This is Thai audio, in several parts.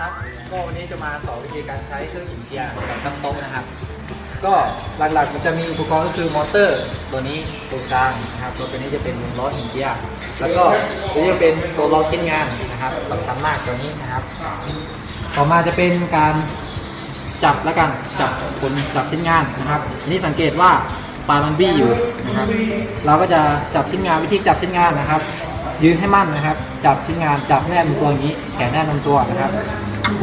ครับก็วันนี้จะมาสอนวิธีการใช้เครื่องหมุนเกียร์แบบตั้งโต๊ะนะครับ ก็หลักๆมันจะมีอุปกรณ์ก็คือมอเตอร์ ตัวนี้ตัวกลางนะครับตัวตัวนี้จะเป็นล้อหมุนเกียร์แล้วก็ตัวนี้จะเป็นตัวล้อชิ้นงานนะครับสำคัญมากตัวนี้นะครับ ต่อมาจะเป็นการจับแล้วกันจับคนจับชิ้นงานนะครับนนี้สังเกตว่าปลามันบี้อยู่นะครับ เราก็จะจับชิ้นงานวิธีจับชิ้นงานนะครับ ยืนให้มั่นนะครับ จับชิ้นงานจับแน่นตัวอย่างนี้ แขนแน่นลำตัวนะครับ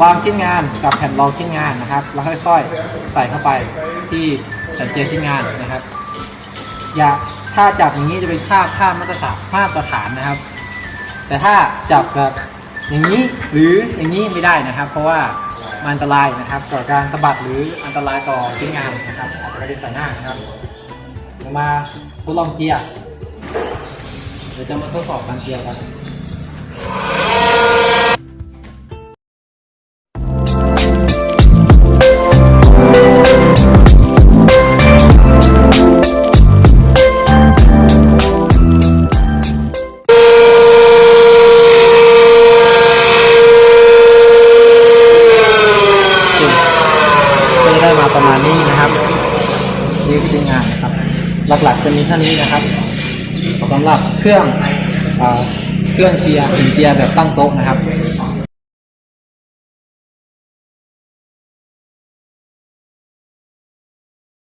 วางชิ้นงานกับแผ่นรองชิ้นงานนะครับ แล้วค่อยๆ ใส่เข้าไปที่แผ่นเจียชิ้นงานนะครับ อย่าถ้าจับอย่างนี้จะเป็นค่าค่ามาตรฐานมาตรฐานนะครับ แต่ถ้าจับแบบอย่างนี้หรืออย่างนี้ไม่ได้นะครับ เพราะว่ามันอันตรายนะครับต่อการสะบัดหรืออันตรายต่อชิ้นงานนะครับอาจจะกระด็นใส่หน้านะครับมาทดลองเกียร์ เดี๋ยวจะมาทดสอบการเกียร์กันก็จะได้มาประมาณนี้นะครับนี่คืองานนะครับ หลักๆจะมีเท่านี้นะครับ สำหรับเครื่องเอ่อเครื่องเกียร์หินเกียร์แบบตั้งโต๊ะนะครับ